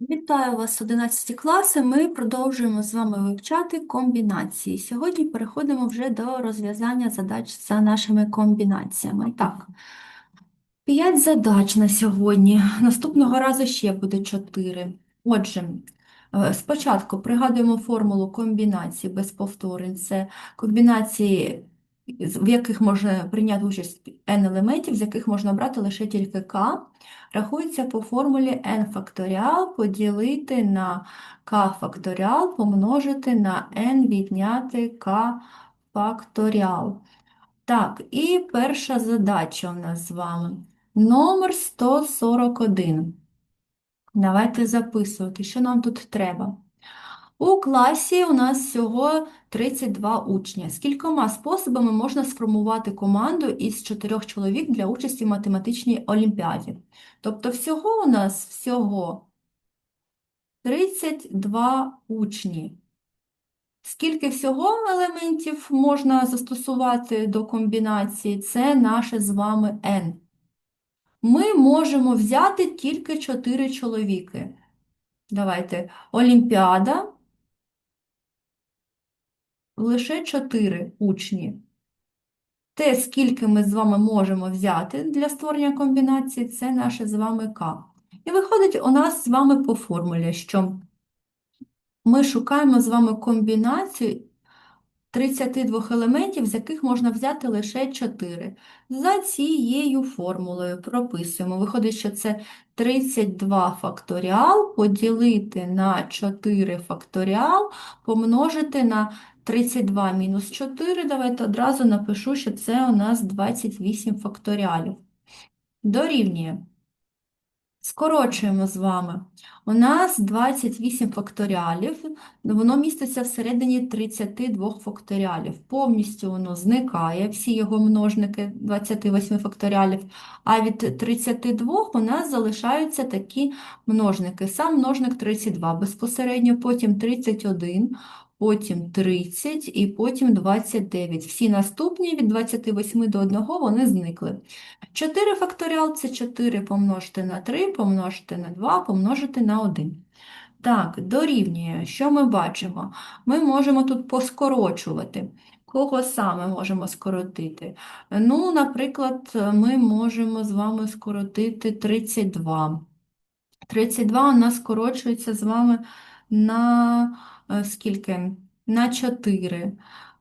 Вітаю вас, 11 класи. Ми продовжуємо з вами вивчати комбінації. Сьогодні переходимо вже до розв'язання задач за нашими комбінаціями. Так, 5 задач на сьогодні. Наступного разу ще буде 4. Отже, е, спочатку пригадуємо формулу комбінації без повторень. Це комбінації, в яких можна прийняти участь n елементів, з яких можна брати лише тільки k рахується по формулі n факторіал поділити на k факторіал помножити на n відняти k факторіал. Так, і перша задача у нас з вами. Номер 141. Давайте записувати, що нам тут треба. У класі у нас всього 32 учня. Скількома способами можна сформувати команду із чотирьох чоловік для участі в математичній олімпіаді? Тобто всього у нас всього 32 учні. Скільки всього елементів можна застосувати до комбінації? Це наше з вами n. Ми можемо взяти тільки 4 чоловіки. Давайте. Олімпіада. Лише 4 учні. Те, скільки ми з вами можемо взяти для створення комбінації, це наше з вами К. І виходить у нас з вами по формулі, що ми шукаємо з вами комбінацію 32 елементів, з яких можна взяти лише 4. За цією формулою прописуємо. Виходить, що це 32 факторіал поділити на 4 факторіал, помножити на 32 мінус 4. Давайте одразу напишу, що це у нас 28 факторіалів. Дорівнює. Скорочуємо з вами. У нас 28 факторіалів, воно міститься всередині 32 факторіалів. Повністю воно зникає, всі його множники 28 факторіалів, а від 32 у нас залишаються такі множники. Сам множник 32, безпосередньо потім 31, потім 30 і потім 29. Всі наступні від 28 до 1 вони зникли. 4 факторіал це 4 помножити на 3, помножити на 2, помножити на 1. Так, дорівнює. Що ми бачимо? Ми можемо тут поскорочувати. Кого саме можемо скоротити? Ну, наприклад, ми можемо з вами скоротити 32. 32 у нас скорочується з вами на скільки? На 4.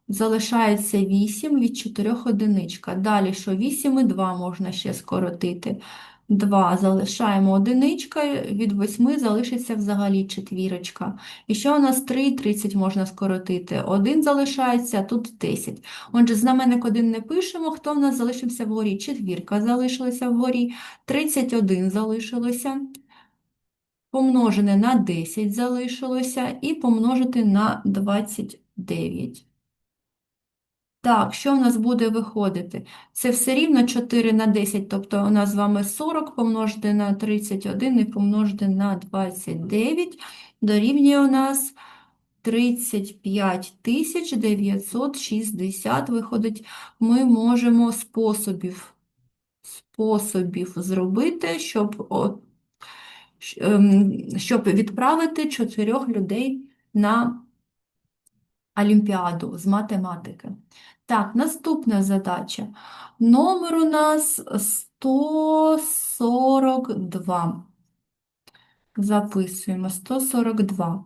Залишається 8 від 4 одиничка. Далі, що 8 і 2 можна ще скоротити. 2 залишаємо одиничка, від 8 залишиться взагалі четвірочка. І що у нас 3 і 30 можна скоротити? 1 залишається, тут 10. Отже, знаменник 1 не пишемо, хто в нас залишився вгорі? Четвірка залишилася вгорі, 31 залишилося помножене на 10 залишилося і помножити на 29. Так, що в нас буде виходити? Це все рівно 4 на 10, тобто у нас з вами 40 помножити на 31 і помножити на 29, дорівнює у нас 35 960. Виходить, ми можемо способів, способів зробити, щоб щоб відправити чотирьох людей на Олімпіаду з математики. Так, наступна задача. Номер у нас 142. Записуємо 142.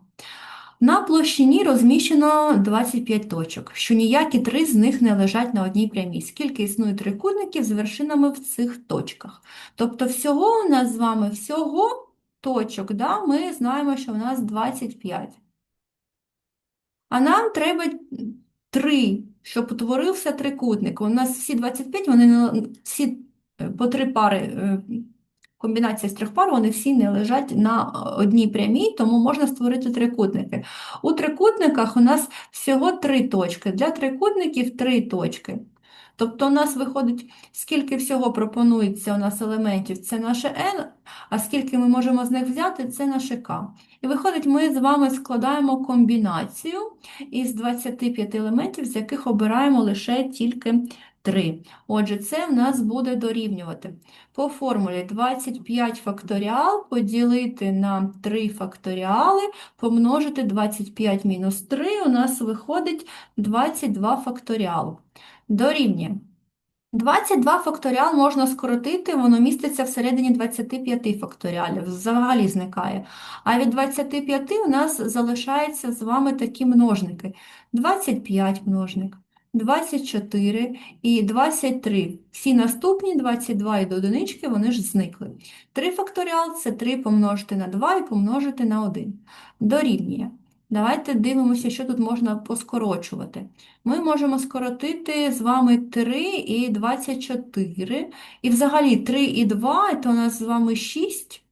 На площині розміщено 25 точок, що ніякі три з них не лежать на одній прямій. Скільки існує трикутників з вершинами в цих точках? Тобто всього у нас з вами всього точок, да, ми знаємо, що у нас 25. А нам треба 3, щоб утворився трикутник. У нас всі 25, вони всі е, по три пари, е, комбінація з трьох пар, вони всі не лежать на одній прямій, тому можна створити трикутники. У трикутниках у нас всього три точки. Для трикутників три точки. Тобто у нас виходить, скільки всього пропонується у нас елементів, це наше n, а скільки ми можемо з них взяти, це наше k. І виходить, ми з вами складаємо комбінацію із 25 елементів, з яких обираємо лише тільки 3. Отже, це в нас буде дорівнювати. По формулі 25 факторіал поділити на 3 факторіали, помножити 25 мінус 3, у нас виходить 22 факторіал. Дорівнює. 22 факторіал можна скоротити, воно міститься всередині 25 факторіалів, взагалі зникає. А від 25 у нас залишаються з вами такі множники. 25 множник, 24 і 23. Всі наступні 22 і до одинички, вони ж зникли. 3 факторіал – це 3 помножити на 2 і помножити на 1. Дорівнює. Давайте дивимося, що тут можна поскорочувати. Ми можемо скоротити з вами 3 і 24. І взагалі 3 і 2 то у нас з вами 6.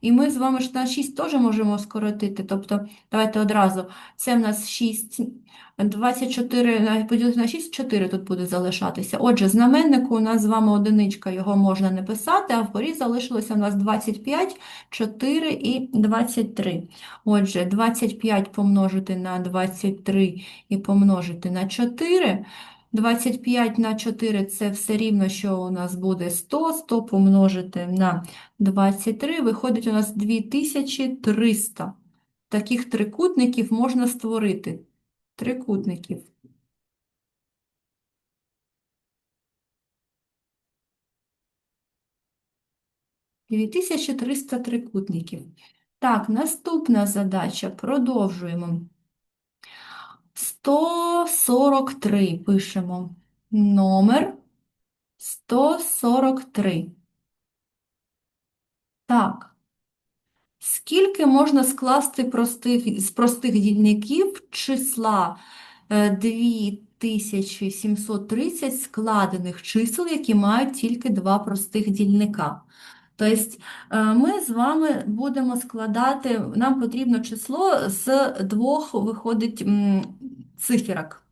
І ми з вами ж на 6 теж можемо скоротити. Тобто, давайте одразу. Це в нас 6, 24 поділити на 6, 4 тут буде залишатися. Отже, знаменнику у нас з вами одиничка, його можна не писати, а вгорі залишилося у нас 25, 4 і 23. Отже, 25 помножити на 23 і помножити на 4. 25 на 4 це все рівно, що у нас буде 100, 100 помножити на 23, виходить у нас 2300. Таких трикутників можна створити. Трикутників. Дві трикутників. Так, наступна задача. Продовжуємо. 143 пишемо. Номер 143. Так. Скільки можна скласти простих, з простих дільників числа е, 2730 складених чисел, які мають тільки два простих дільника? Тобто е, ми з вами будемо складати, нам потрібно число з двох виходить циферок,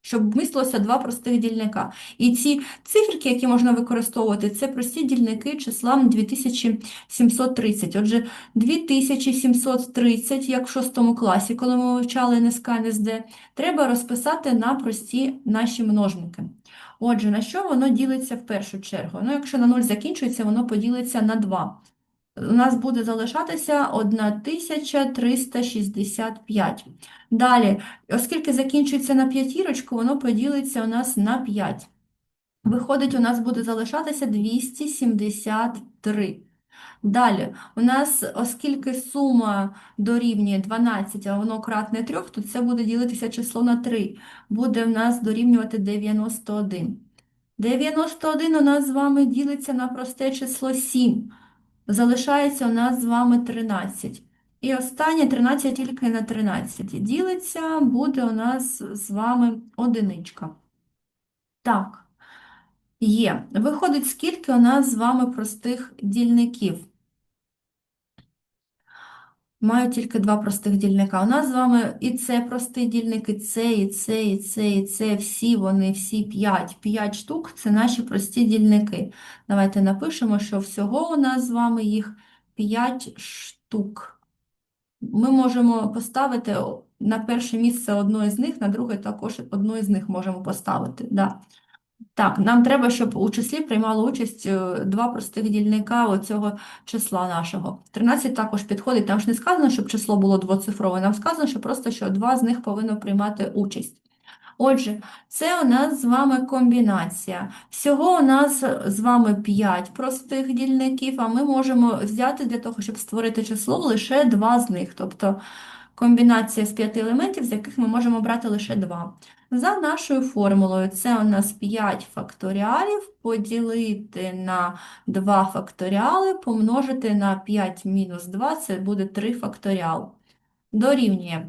щоб мислилося два простих дільника. І ці циферки, які можна використовувати, це прості дільники числа 2730. Отже, 2730, як в шостому класі, коли ми вивчали НСК, НСД, треба розписати на прості наші множники. Отже, на що воно ділиться в першу чергу? Ну, якщо на 0 закінчується, воно поділиться на 2. У нас буде залишатися 1365. Далі, оскільки закінчується на п'ятірочку, воно поділиться у нас на 5. Виходить, у нас буде залишатися 273. Далі, у нас, оскільки сума дорівнює 12, а воно кратне 3, то це буде ділитися число на 3. Буде в нас дорівнювати 91. 91 у нас з вами ділиться на просте число 7. Залишається у нас з вами 13. І останнє 13 тільки на 13. Ділиться, буде у нас з вами одиничка. Так, є. Виходить, скільки у нас з вами простих дільників? Маю тільки два простих дільника. У нас з вами і це простий дільник, і це, і це, і це, і це. Всі вони, всі п'ять. П'ять штук це наші прості дільники. Давайте напишемо, що всього у нас з вами їх 5 штук. Ми можемо поставити на перше місце одну з них, на друге також одну з них можемо поставити. Да. Так, нам треба, щоб у числі приймало участь е, два простих дільника оцього числа нашого. 13 також підходить, там ж не сказано, щоб число було двоцифрове, нам сказано, що просто що два з них повинно приймати участь. Отже, це у нас з вами комбінація. Всього у нас з вами 5 простих дільників, а ми можемо взяти для того, щоб створити число, лише два з них. Тобто комбінація з 5 елементів, з яких ми можемо брати лише 2. За нашою формулою, це у нас 5 факторіалів поділити на 2 факторіали, помножити на 5 мінус 2, це буде 3 факторіал. Дорівнює.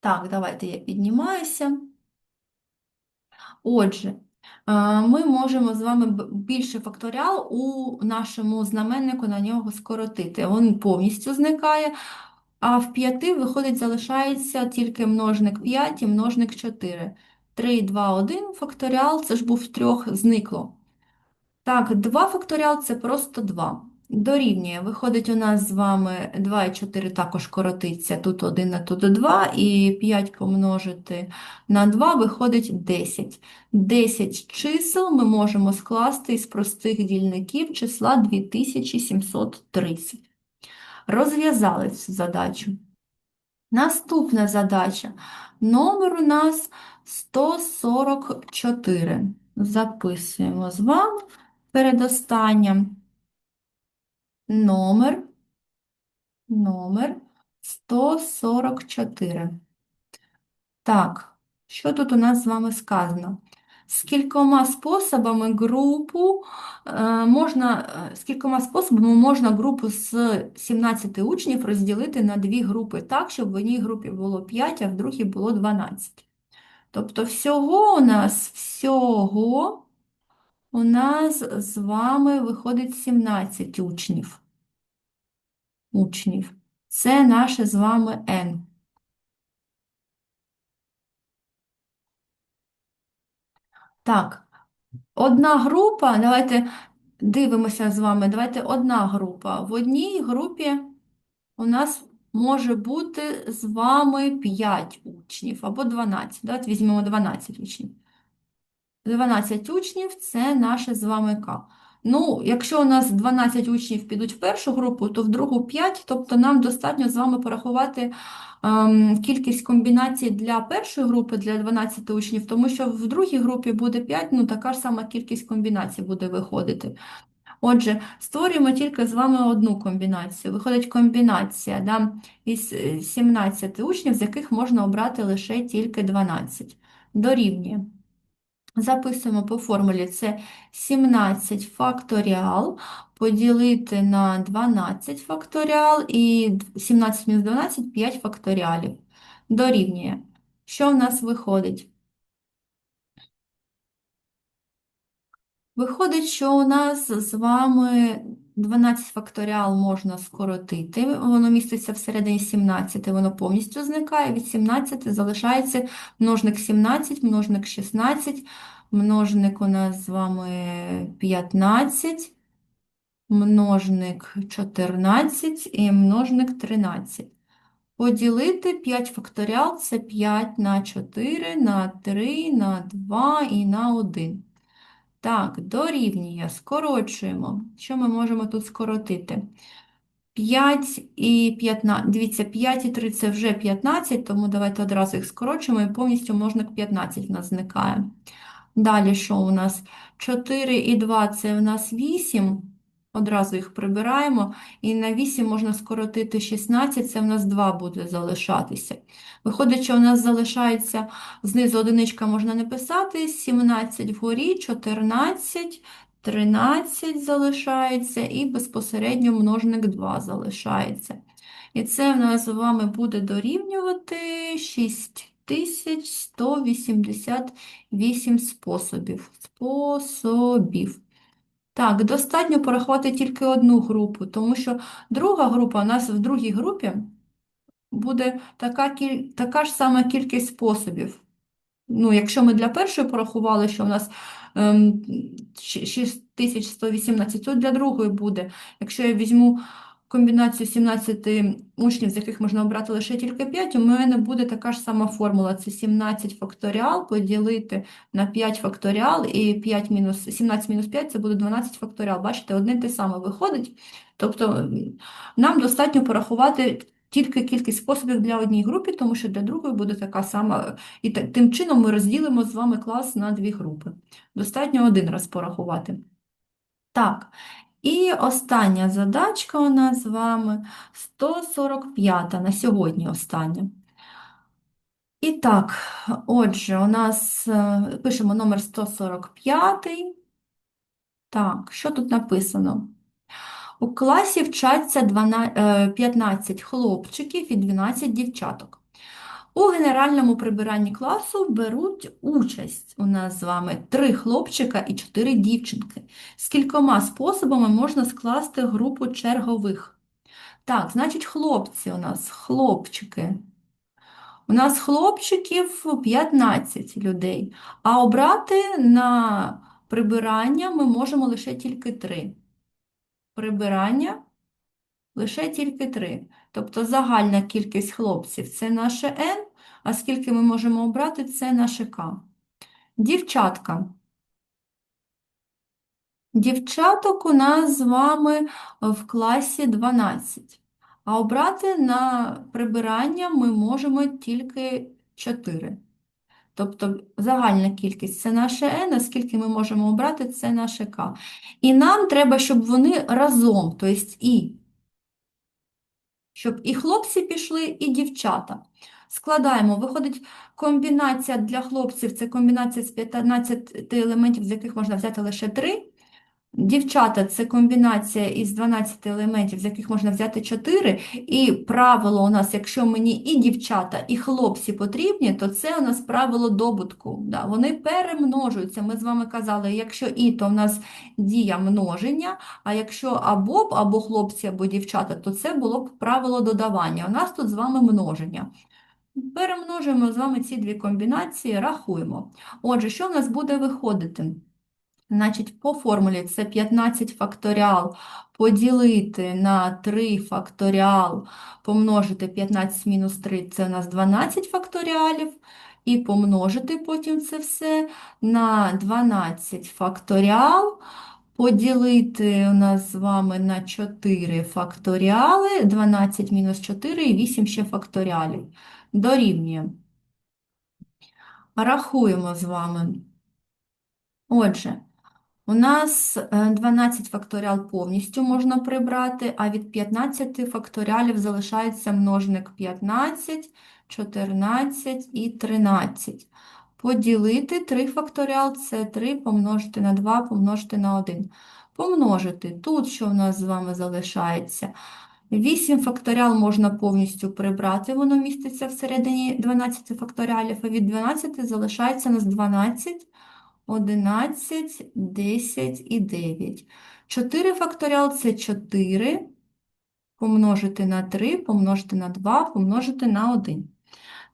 Так, давайте я піднімаюся. Отже, е, ми можемо з вами більший факторіал у нашому знаменнику на нього скоротити. Він повністю зникає, а в 5 виходить, залишається тільки множник 5 і множник 4. 3, 2, 1 факторіал, це ж був трьох, зникло. Так, 2 факторіал – це просто 2. Дорівнює. Виходить, у нас з вами 2 і 4 також коротиться. Тут 1, а тут 2, і 5 помножити на 2 виходить 10. 10 чисел ми можемо скласти із простих дільників числа 2730. Розв'язали цю задачу. Наступна задача. Номер у нас 144. Записуємо з вами передостаннім. Номер, номер 144. Так, що тут у нас з вами сказано? Скількома способами групу е, можна, е, скількома способами можна групу з 17 учнів розділити на дві групи так, щоб в одній групі було 5, а в другій було 12. Тобто всього у нас, всього у нас з вами виходить 17 учнів. Учнів. Це наше з вами N. Так, одна група, давайте дивимося з вами, давайте одна група. В одній групі у нас може бути з вами 5 учнів або 12. Давайте візьмемо 12 учнів. 12 учнів це наше з вами К. Ну, якщо у нас 12 учнів підуть в першу групу, то в другу 5, тобто нам достатньо з вами порахувати ем, кількість комбінацій для першої групи, для 12 учнів, тому що в другій групі буде 5, ну така ж сама кількість комбінацій буде виходити. Отже, створюємо тільки з вами одну комбінацію. Виходить комбінація да, із 17 учнів, з яких можна обрати лише тільки 12. Дорівнює. Записуємо по формулі це 17 факторіал поділити на 12 факторіал і 17 мінус 12 5 факторіалів. Дорівнює. Що в нас виходить? Виходить, що у нас з вами 12 факторіал можна скоротити, воно міститься всередині 17, воно повністю зникає, від 17 залишається множник 17, множник 16, множник у нас з вами 15, множник 14 і множник 13. Поділити 5 факторіал це 5 на 4, на 3, на 2 і на 1. Так, дорівнює, скорочуємо. Що ми можемо тут скоротити? 5 і 15. Дивіться, 5 і 3 це вже 15, тому давайте одразу їх скорочуємо і повністю множник 15 в нас зникає. Далі що у нас? 4 і 2 це у нас 8. Одразу їх прибираємо, і на 8 можна скоротити 16, це в нас 2 буде залишатися. Виходить, що у нас залишається знизу одиничка можна не писати, 17 вгорі, 14, 13 залишається, і безпосередньо множник 2 залишається. І це в нас з вами буде дорівнювати 6188 способів. Способів. Так, достатньо порахувати тільки одну групу, тому що друга група у нас в другій групі буде така, така ж сама кількість способів. Ну, якщо ми для першої порахували, що у нас ем, 6118, то для другої буде. Якщо я візьму комбінацію 17 учнів, з яких можна обрати лише тільки 5, у мене буде така ж сама формула. Це 17 факторіал поділити на 5 факторіал, і 5 мінус, 17 мінус 5 це буде 12 факторіал. Бачите, одне те саме виходить. Тобто нам достатньо порахувати тільки кількість способів для однієї групи, тому що для другої буде така сама. І тим чином ми розділимо з вами клас на дві групи. Достатньо один раз порахувати. Так, і остання задачка у нас з вами 145 на сьогодні остання. І так, отже, у нас е, пишемо номер 145. Так, що тут написано? У класі вчаться 15 е, хлопчиків і 12 дівчаток. У генеральному прибиранні класу беруть участь у нас з вами три хлопчика і чотири дівчинки. З кількома способами можна скласти групу чергових. Так, значить, хлопці у нас хлопчики. У нас хлопчиків 15 людей, а обрати на прибирання ми можемо лише тільки три. прибирання лише тільки 3. Тобто загальна кількість хлопців це наше N, а скільки ми можемо обрати, це наше К. Дівчатка. Дівчаток у нас з вами в класі 12. А обрати на прибирання ми можемо тільки 4. Тобто загальна кількість це наше N, а скільки ми можемо обрати, це наше К. І нам треба, щоб вони разом, тобто і, щоб і хлопці пішли, і дівчата. Складаємо, виходить комбінація для хлопців, це комбінація з 15 елементів, з яких можна взяти лише 3. Дівчата це комбінація із 12 елементів, з яких можна взяти 4. І правило у нас, якщо мені і дівчата, і хлопці потрібні, то це у нас правило добутку. Да, Вони перемножуються. Ми з вами казали, якщо і, то в нас дія множення, а якщо або або хлопці, або дівчата, то це було б правило додавання. У нас тут з вами множення. Перемножуємо з вами ці дві комбінації, рахуємо. Отже, що в нас буде виходити? Значить, по формулі це 15 факторіал поділити на 3 факторіал, помножити 15 мінус 3 це у нас 12 факторіалів, і помножити потім це все на 12 факторіал, поділити у нас з вами на 4 факторіали, 12 мінус 4 і 8 ще факторіалів. Дорівнює. Рахуємо з вами. Отже, у нас е, 12 факторіал повністю можна прибрати, а від 15 факторіалів залишається множник 15, 14 і 13. Поділити 3 факторіал це 3 помножити на 2 помножити на 1. Помножити. Тут що в нас з вами залишається? 8 факторіал можна повністю прибрати, воно міститься всередині 12 факторіалів, а від 12 залишається у нас 12, 11, 10 і 9. 4 факторіал – це 4, помножити на 3, помножити на 2, помножити на 1.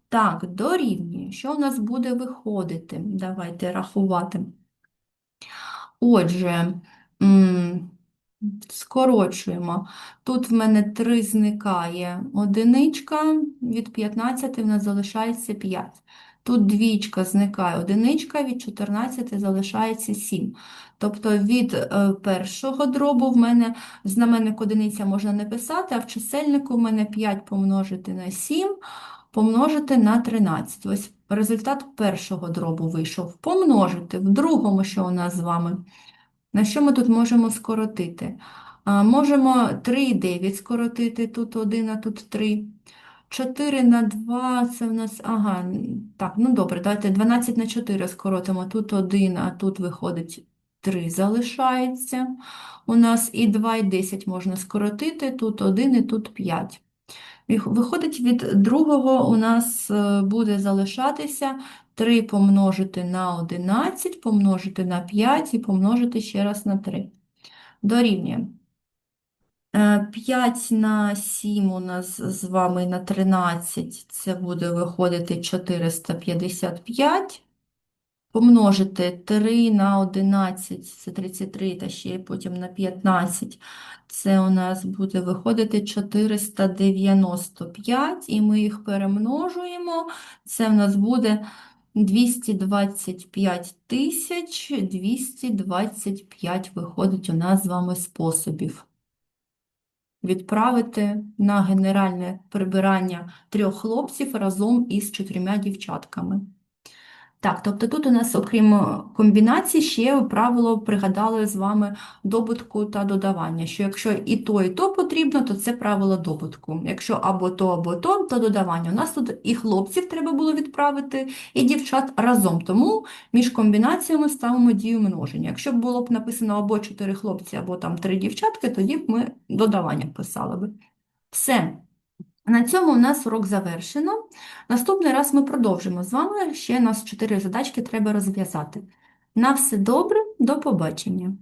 Так, дорівнює. Що у нас буде виходити? Давайте рахувати. Отже, скорочуємо. Тут в мене 3 зникає одиничка, від 15 в нас залишається 5. Тут двічка зникає одиничка, від 14 залишається 7. Тобто від е, першого дробу в мене знаменник одиниця можна не писати, а в чисельнику в мене 5 помножити на 7, помножити на 13. Ось результат першого дробу вийшов. Помножити в другому, що у нас з вами. На що ми тут можемо скоротити? Можемо 3 і 9 скоротити, тут 1, а тут 3. 4 на 2, це в нас, ага, так, ну добре, давайте 12 на 4 скоротимо, тут 1, а тут виходить 3 залишається. У нас і 2, і 10 можна скоротити, тут 1 і тут 5. Виходить, від другого у нас е, буде залишатися 3 помножити на 11, помножити на 5 і помножити ще раз на 3. Дорівнює. 5 на 7 у нас з вами на 13, це буде виходити 455. Помножити 3 на 11, це 33, та ще потім на 15, це у нас буде виходити 495, і ми їх перемножуємо, це у нас буде 225 тисяч, 225 виходить у нас з вами способів відправити на генеральне прибирання трьох хлопців разом із чотирма дівчатками. Так, тобто тут у нас, окрім комбінацій, ще правило пригадали з вами добутку та додавання, що якщо і то, і то потрібно, то це правило добутку. Якщо або то, або то, то додавання. У нас тут і хлопців треба було відправити, і дівчат разом. Тому між комбінаціями ставимо дію множення. Якщо б було б написано або чотири хлопці, або там три дівчатки, тоді б ми додавання писали би. Все. На цьому у нас урок завершено. Наступний раз ми продовжимо з вами. Ще нас чотири задачки треба розв'язати. На все добре, до побачення!